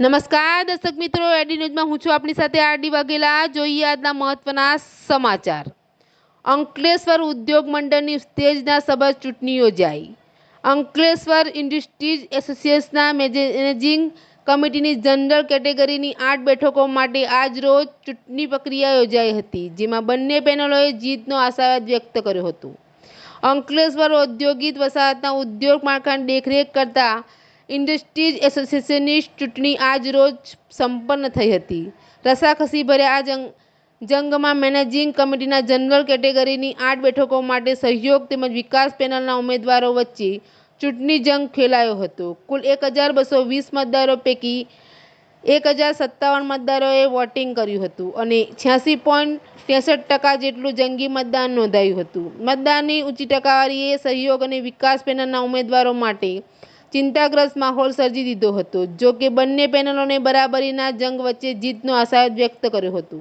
નમસ્કાર, દર્શક મિત્રો. એડી ન્યૂઝમાં હું છું આપણી સાથે આરડી વાઘેલા. જોઈએ આજના મહત્વના સમાચાર. અંકલેશ્વર ઉદ્યોગ મંડળની ઉત્તેજના સભા ચૂંટણી યોજાઈ. અંકલેશ્વર ઇન્ડસ્ટ્રીઝ એસોસિએશનના મેનેજિંગ કમિટીની જનરલ કેટેગરીની આઠ બેઠકો માટે આજ રોજ ચૂંટણી પ્રક્રિયા યોજાઈ હતી, જેમાં બંને પેનલોએ જીતનો આશાવાદ વ્યક્ત કર્યો હતો. અંકલેશ્વર ઔદ્યોગિક વસાહતના ઉદ્યોગ માળખાની દેખરેખ કરતા ઇન્ડસ્ટ્રીઝ એસોસિએશનની ચૂંટણી આજ રોજ સંપન્ન થઈ હતી. રસાખસી ભર્યા આ જંગ, જંગમાં મેનેજિંગ કમિટીના જનરલ કેટેગરીની આઠ બેઠકો માટે સહયોગ તેમજ વિકાસ પેનલના ઉમેદવારો વચ્ચે ચૂંટણી જંગ ખેલાયો હતો. કુલ એક હજાર બસો વીસ મતદારો પૈકી એક હજાર સત્તાવન મતદારોએ વોટિંગ કર્યું હતું અને છ્યાસી પોઈન્ટ ત્રેસઠ ટકા જેટલું જંગી મતદાન નોંધાયું હતું. મતદાનની ઊંચી ટકાવારીએ સહયોગ અને વિકાસ પેનલના ઉમેદવારો માટે ચિંતાગ્રસ્ત માહોલ સર્જી દીધો હતો, જો કે બંને પેનલોને બરાબરીના જંગ વચ્ચે જીતનો આશા વ્યક્ત કર્યો હતો.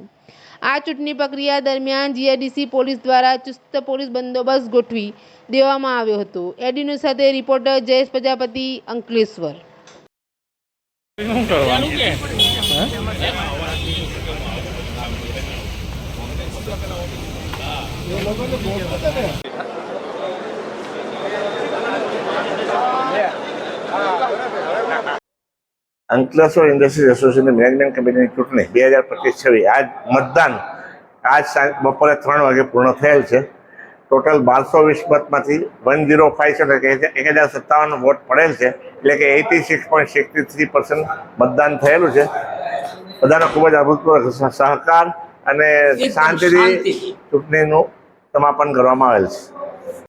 આ ચૂંટણી પ્રક્રિયા દરમિયાન જીઆઈડીસી પોલીસ દ્વારા ચુસ્ત પોલીસ બંદોબસ્ત ગોઠવી દેવામાં આવ્યો હતો. એડી ન્યૂઝ સાથે રિપોર્ટર જયેશ પ્રજાપતિ, અંકલેશ્વર. અંકલેશ્વર ઇન્ડસ્ટ્રીઝ એસોસિએશનની મેનેજમેન્ટ કમિટીની ચૂંટણી બે હજાર પચીસ છવ્વીસ. આજ મતદાન આજ સાંજ બપોરે ત્રણ વાગે પૂર્ણ થયેલ છે. ટોટલ બારસો વીસ મતમાંથી વન ઝીરો ફાઈવ છે કે એક હજાર સત્તાવન વોટ પડેલ છે એટલે કે eighty six point sixty three percent મતદાન થયેલું છે. બધાનો ખૂબ જ અભૂતપૂર્વ સહકાર અને શાંતિથી ચૂંટણીનું સમાપન કરવામાં આવેલ છે.